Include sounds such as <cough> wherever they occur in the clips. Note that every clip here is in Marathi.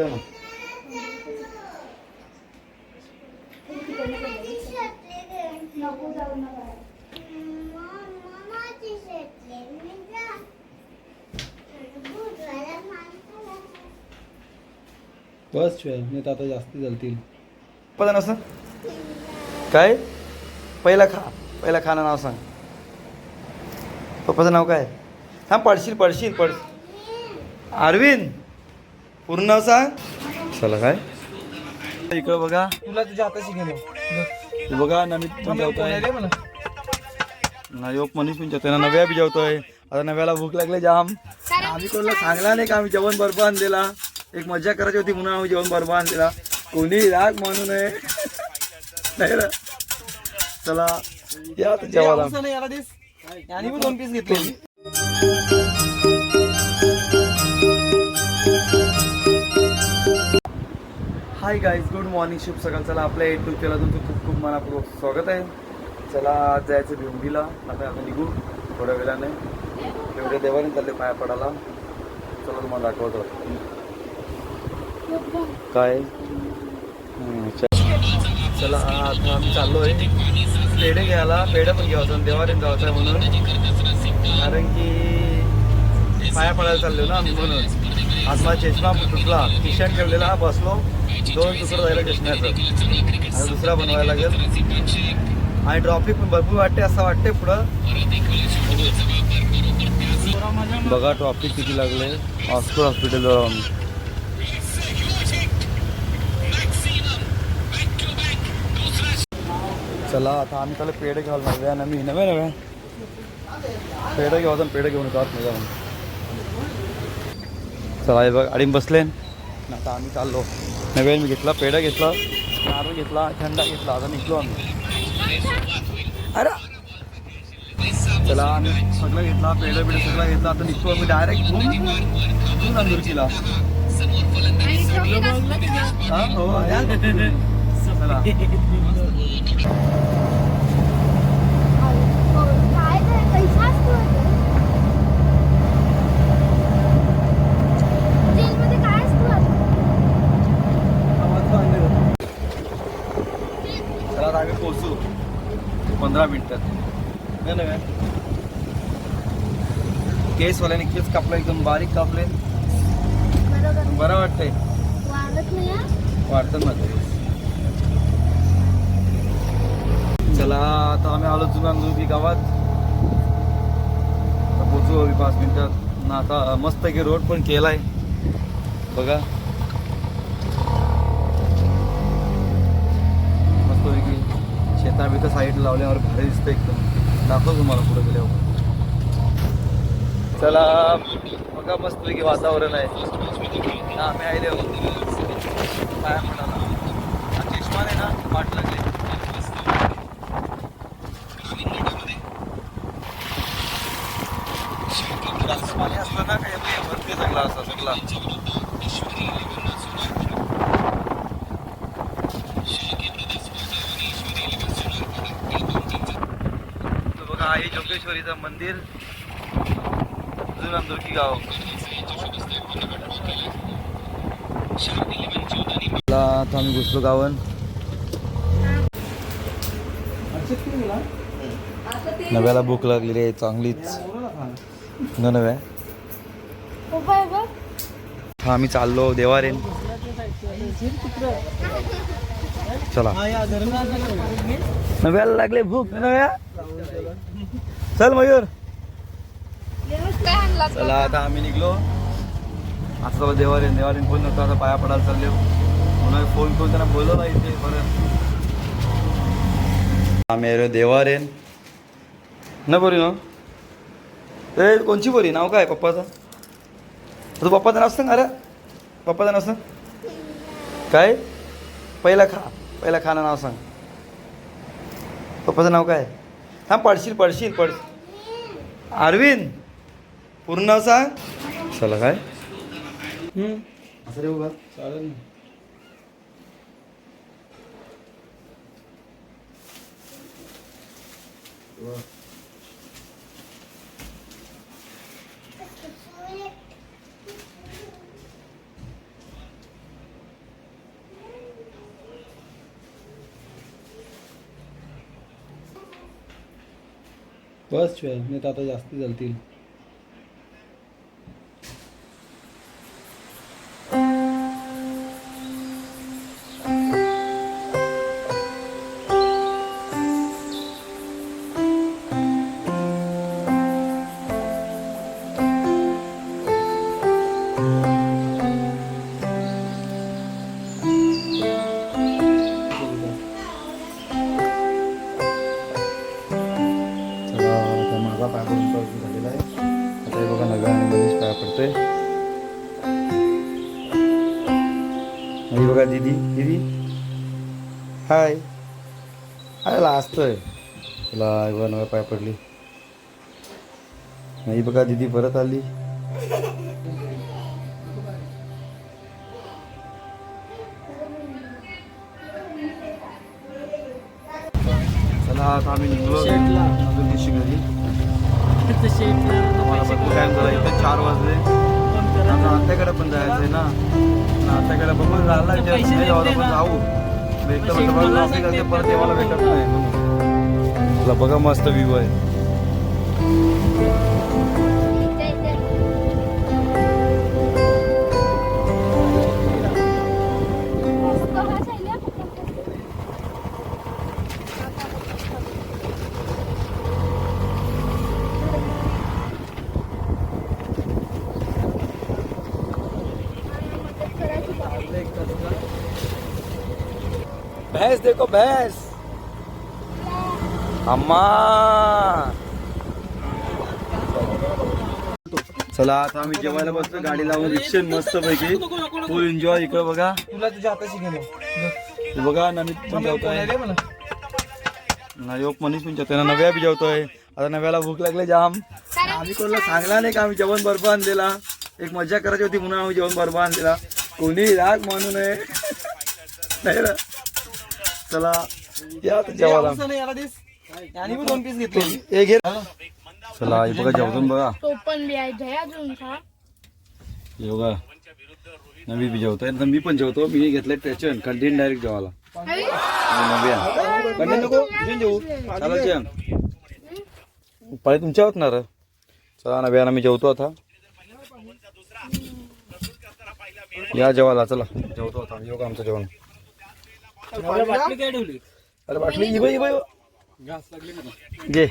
द्या ना बस शिवाय नाही तर आता जास्त चालतील पदा असं? काय? पहिला खा पहिला खाना नाव सांग. पप्पाचं नाव काय? हां पडशील पडशील पड. अरविंद! पूर्ण नाव सांग. चला काय? इकडं बघा. तुला तुझ्या हाताशी घेणं बघा नमित पण जेवतोय नायोग मनीष पण जेवतोय ना नव्या बी जेवतोय आता नव्याला भूक लागली जाम. आम्ही कोणाला सांगला नाही का आम्ही जेवण बरोबर आणलेला? एक मजा करायची होती म्हणून आम्ही जेवण बरोबर आणलेला. कोणी राग म्हणू नये. नाही ना चला या जेवायला. नाही याला दिस. आणि मी दोन पीस घेतले. हाय गाईज गुड मॉर्निंग शुभ सकाळ. चला आपल्या एट टू केला तुमचं खूप खूप मनापूर्वक स्वागत आहे. चला आज जायचं भिवंडीला आता आपण निघू. थोड्या वेळाने. एवढ्या देवाने चालले पाया पडायला. चला तुम्हाला दाखवतो. काय? चला आता आम्ही चाललो आहे पेढे घ्यायला. पेढे पण घ्यायचं देवाने जायचं आहे म्हणून. कारण की पाया पडायला चाललो ना आम्ही म्हणून. आज चष्मा तुटला. किशन ठेवलेला बसलो. दोन तुकडं जायला चष्म्याचं. आणि दुसरा बनवायला लागेल. आणि ट्रॉफिक पण भरपूर वाटते असं वाटते पुढं. बघा ट्रॉफिक किती लागले. ऑस्कर हॉस्पिटल जाऊन चला आता आम्ही त्याला पेढे घ्यायला लागले ना मी नव्या नव्या पेढे घेऊ पेढे घेऊन जात नाही. चला हे बघ अडीम बसले आता आम्ही चाललो. नवीन मी घेतला पेढा घेतला नारळ घेतला थंडा घेतला आता निघलो आम्ही. अरे! चला आम्ही सगळं घेतला पेढा बिढा सगळं घेतला आता निघतो आम्ही डायरेक्ट अंदुरकीला हा हो. <laughs> चला काय ते पैसा असतो जेलमध्ये काय असतो चला आता आम्ही पोचू पंधरा मिनिटात नाही ना केसवाल्याने केस कापला एकदम बारीक कापले. बरं वाटतंय. वाढत वाटतं ना ते. चला आता आम्ही आलो जुना जुबी गावात. आता पोचू पाच मिनिटात. ना आता मस्त की रोड पण केलाय. बघा. शेता साईड लावल्यावर भारी दिसतं एकदम. दाखव तुम्हाला पुढे गेल्यावर चला बघा मस्त पैकी वातावरण आहे. आम्ही आले काय म्हणाला चष्मा नाही ना वाट लागली. पाणी असलं ना काही वरती चांगला असा सगळा तो बघा आई जोगेश्वरीचं मंदिर जुना दुर्गी गाव आता आम्ही घुसलो गावन नव्याला भूक लागलेली आहे चांगलीच. न नव्या. हा आम्ही चाललो देवारेन. चला. नव्याला लागले भूक नव्या. चल मयूर. चला आता आम्ही निघलो. आता चला देवारेन देवारेन फोन नव्हता आता पाया पडायला चालले. म्हणून फोन करून त्यांना बोलवला इथे परत आम्ही आलो देवारेन न बरी ना? ए कोणची बरी नाव काय पप्पाचं? तू पप्पाचं नाव सांग अरे. पप्पाचं नाव सांग. काय? पहिला खा पहिला खाना नाव सांग. पप्पाचं नाव काय? हां पडशील पडशील पड. अरविंद पूर्ण नाव सांग. चला काय? असं रे चालेल ना. बस शिवाय नाही तर आता जास्त चालतील हाय. हाय लाजतोय तुला बघा नव्या पाय पडली. ही बघा दीदी परत आली. चला आता आम्ही निघलो. शेटला. अजून दिवशी घरी. आम्हाला भरपूर टाइम झाला इथे चार वाजले. आता आत्याकडे पण जायचं आहे ना आत्याकडे बघून झाला नाही. जाऊ. भेटतं मला परत येवायला भेटत नाही. तुला बघा मस्त व्ह्यू आहे. भैंस देखो भैंस अम्मा। चला आता आम्ही जेवायला बसतो गाडी लावून रिक्षेत मस्त पैकी फुल एन्जॉय इकडे बघा. तुला तुझ्या हाताशी घे मग हे बघा नवीन पण जेवतोय. ना योग मनीष पण जेवतोय. ना नव्या बी जेवतोय. आता नव्याला भूक लागले जाम. आम्ही कोणाला सांगला नाही का आम्ही जेवण बरोबर आणलेला? एक मजा करायची होती म्हणून आम्ही जेवण बरोबर आणलेला. कोणी राग म्हणू नये. नाही ना चला या जेवायला. असं नाही याला दिस. आणि मी दोन पीस घेतले. हे घे. चला हे बघा जेवतो बघा. तो पण लिहायचा आहे अजून हे बघा नवी बी जेवतोय. तर मी पण जेवतो मी घेतलंय ट्रेचन कंटिन्यू डायरेक्ट जेवायला. नव्या. नको. जेवण. पाळी तुमच्या होत ना रे चला नव्यानं मी जेवतो आता. या जेवायला चला. जेवतो आता. का आमचं जेवण. बाटली काय ठेवली? अरे बाटली. इबा इबा इबा. घास लागली मला घे.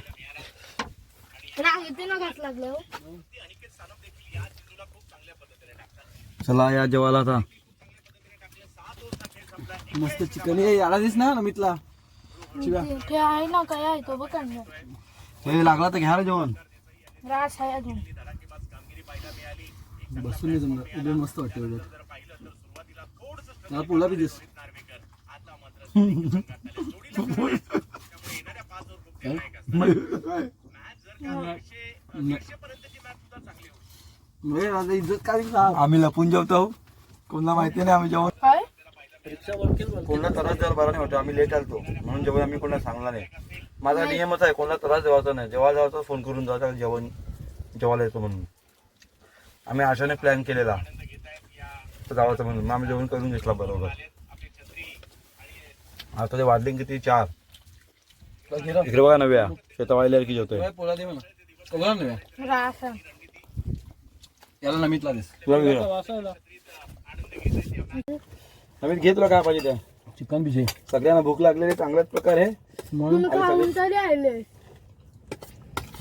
ना घास लागलं चला या जेवायला आता. मस्त चिकन. हे याला दिस ना नमितला. ते आहे ना काय आहे तो बघ. हे लागला तर घ्या रे जेवण. रास आहे अजून. बसून नाही जमलं. उद्या मस्त वाटते उद्या. पोळा बी दिस. इज्जत काय? आम्ही लपून जेवतो. कोणाला माहिती नाही आम्ही जेवण. कोणाला त्रास द्यायला बरं नाही वाटत. आम्ही लेट आलतो. म्हणून जेवण आम्ही कोणाला सांगला नाही. माझा नियमच आहे कोणाला त्रास द्यावाचा नाही. जेव्हा जायचं फोन करून जायचा जेवण जेवायला येतो म्हणून. आम्ही आशाने प्लॅन केलेला. तर जावाचं म्हणून. मग आम्ही जेवण करून घेतला बरोबर. आता ते वाढले किती? चार. इकडे बघा नव्या. शेतावायला की जेवतोय. काय पोळा दे मला. कबुला नाही रास आहे. याला तुला घे तुला काय पाहिजे त्या चिकन बिजे सगळ्यांना भूक लागलेली चांगल्याच प्रकारे म्हणून खाऊन तरी आले.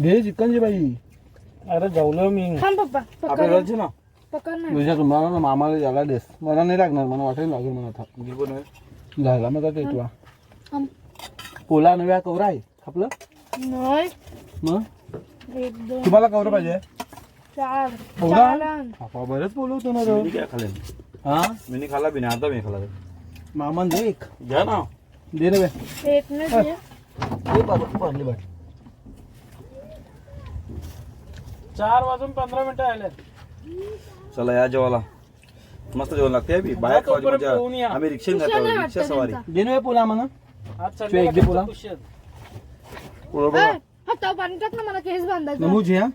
घे चिकनची बाई. अरे जेवलो मी. थांब पप्पा आपल्या घरचे ना. पकड नाही तुझ्या तुम्हाला ना मामाला याला देस. मला नाही लागणार मला वाटेल लागेल मला आता. घे पण आहे. झाला मग आता तुला. पोला नव्या कवरा आहे आपलं. नाही. मग? एक दोन तुम्हाला कवरा पाहिजे? चार. कवरा चार आण. आपा बरंच बोलवतो ना रो मी काय खाल्ले. हा? मी नाही खाल्ला बी नाही आता मी खाल्ला. मामान दे एक. घ्या ना. दे रे बे. एक नाही दे. दे बाबा तू बांधली बाट चार वाजून पंधरा मिनिटं आले चला या जेवायला. मस्त जेवण लागते बी बाहेर मजा. आम्ही रिक्षेने जातो रिक्षा सवारी. त्यांचा. दे ना बे पोला. म्हणा एक दे पोला हातावर पाणी टाक ना मला केस बांधायचं. नमूज ह्या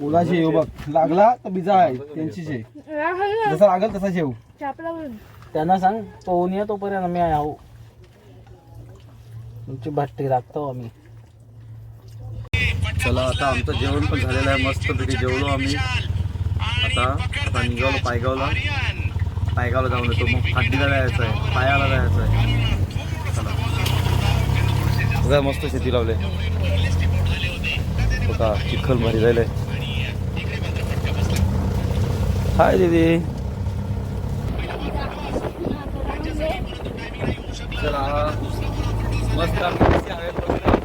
पोला जेव बघ. लागला तर बिजा आहे त्यांची जे. आहे. जसा लागल तसा चापला वरून. त्यांना सांग पोहून या तोपर्यंत आम्ही आहो तुमची भट्टी राखतो आम्ही. चला आता आमचं जेवण पण झालेलं आहे. मस्तपैकी जेवलो आम्ही. आता आता निघालो पायगावला. पायगावला जाऊन येतो. मग फाटीला जायचं आहे पायाला जायचं आहे चला. बघा मस्त शेती लावले. बघा चिखल भारी झालंय हाय दीदी. चला. मस्त आम्ही कशी आहे बघूया.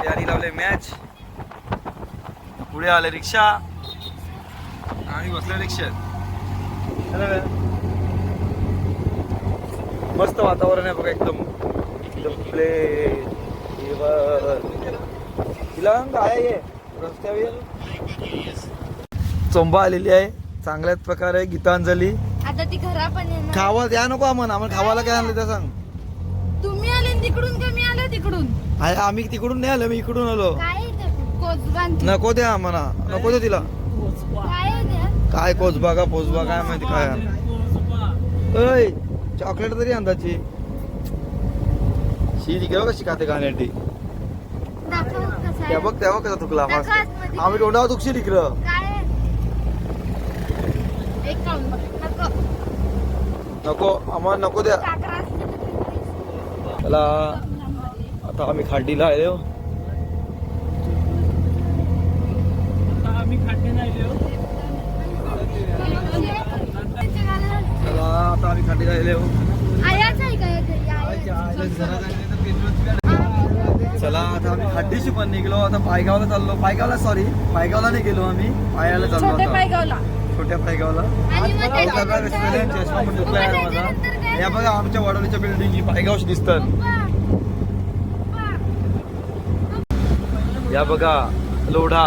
तयारी लावले मॅच पुढे आले रिक्षा. आणि बसले रिक्षात. मस्त वातावरण आहे बघा एकदम. एकदम प्ले तिला काय आहे रस्त्यावर चोंबा आलेली आहे. चांगल्याच प्रकारे गीतांजली. आता ती घरा पण खावा द्या नको आम्हाला. आम्हाला खावाला काय आणलं त्या सांग. तुम्ही आले तिकडून का मी आले तिकडून? आम्ही तिकडून नाही आलो मी इकडून आलो. नको द्या आम्हाला. नको द्या तिला. काय कोचबा का पोचबा काय माहिती काय अय चॉकलेट तरी अंदाची शी तिकडे कशी खाते आहे. त्या बघ त्या बघ कसा थुकला. आम्ही तोंडावर दुखशी तिकडं. नको. आम्हाला नको द्या. त्याला आता आम्ही खांडीला आलो त्याला आता आम्ही घरी? आयाच. चला आता आम्ही खड्डीशी पण निघलो. आता पायगावला चाललो. पायगावला सॉरी पायगावला नाही गेलो आम्ही. पायाला चाललो छोट्या पायगावला. रेस्टॉरंट चष्मा पण आहे माझा या बघा आमच्या वडोलीच्या बिल्डिंग ही पायगावशी दिसतात. या बघा लोढा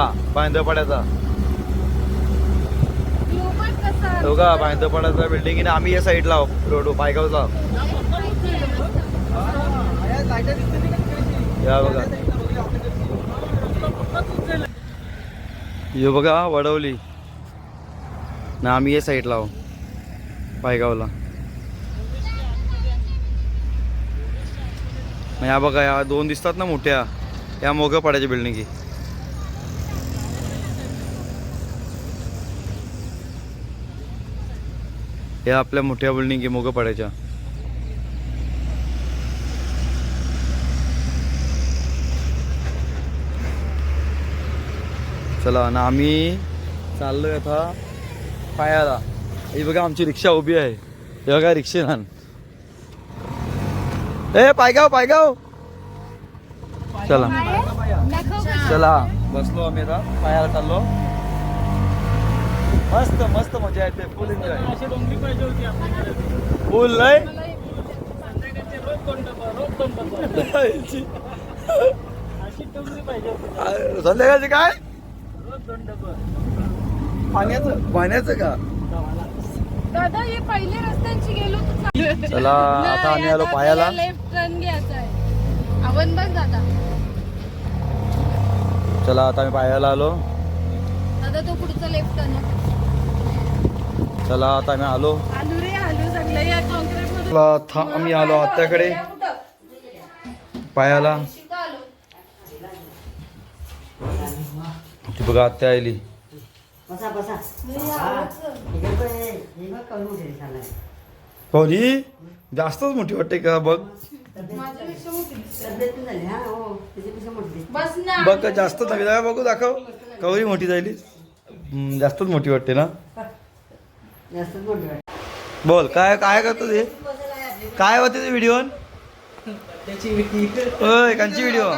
हो का बांधपाड्याचा बिल्डिंग आहे आम्ही या साईडला रोड पायगावचा या बघा. यो बघा वडवली. ना आम्ही या साईडला आहो पायगावला या बघा या दोन दिसतात ना मोठ्या. या मोगं पाड्याच्या बिल्डिंगी या आपल्या मोठ्या बिल्डिंगी मोगं पाड्याच्या. चला ना आम्ही चाललोय आता पायाला. ही बघा आमची रिक्षा उभी आहे. हे बघा रिक्षे लहान ए पायगाव पायगाव. चला. चला. बसलो आम्ही आता पायाला चाललो. मस्त मस्त मजा येते. फुल एन्जॉय फुल लय संध्याकाळचे काय? पाण्याचं पाण्याचं का? दादा हे पहिले रस्त्यांची गेलो. चला आता आम्ही आलो नाही, पायाला. लेफ्ट टर्न घ्यायचा आहे. आपण बघ दादा. चला आता आम्ही पायाला आलो. दादा तो पुढचा लेफ्ट टर्न चला आता आम्ही आलो. था आम्ही आलो आत्याकडे. पायाला. ती बघा आत्या आली. हे. कोणी जास्तच मोठी वाटते का? बघ. झाली हा हो. त्याच्यापेक्षा मोठी दिसते. बस ना. बघ जास्त बघू दाखव. कवरी मोठी जायली हम्म, जास्तच मोठी वाटते ना. बोल काय काय करतो ते? काय होते ते व्हिडिओ होय कांची व्हिडिओ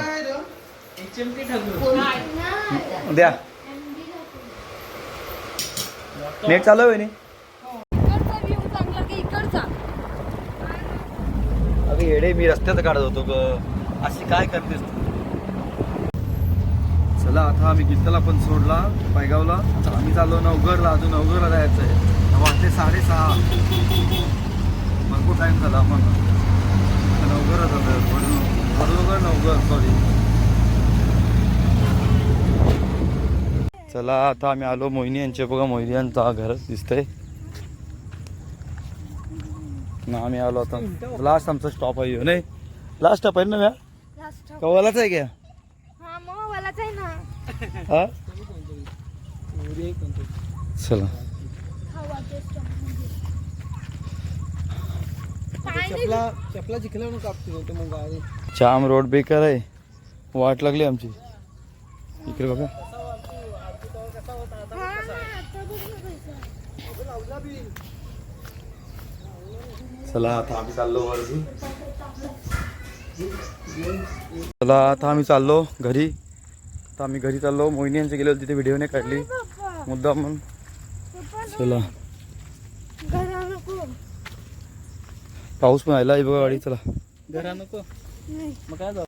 द्या. नेट चालू आहे अगं येडे मी रस्त्यात काढत होतो ग. अशी काय करतेस तू? चला आता आम्ही गीताला पण सोडला पायगावला. आम्ही चाललो नवगरला. अजून नवगरला जायचं आहे वाजले साडेसहा. भरपूर टाईम झाला आता नवगरच आलं वडोदर नवगर सॉरी चला आता आम्ही आलो मोहिनी यांचे. बघा मोहिनी यांचा घरच दिसतंय. ना आम्ही आलो आता. लास्ट आमचा स्टॉप आहे नाही? लास्ट स्टॉप आहे ना म्या? कवालाच आहे क्या? हा मग मलाच आहे ना. हा? उरी एक कोणतं. चला हवा ते stop मध्ये. पाणी चपला चपला कापते होते मग गाडी जाम रोड बेकार आहे. वाट लागली आमची. इकडे बघा. चला आता आम्ही चाललो वरती. चला आता आम्ही चाललो घरी. आता आम्ही घरी चाललो. मोहिनी यांचे गेलो तिथे व्हिडिओ नाही काढली. मुद्दा मुद्दाम म्हणून चला घरा नको पाऊस पण आला बघा गाडी चला. घरा नको. मग काय झालं?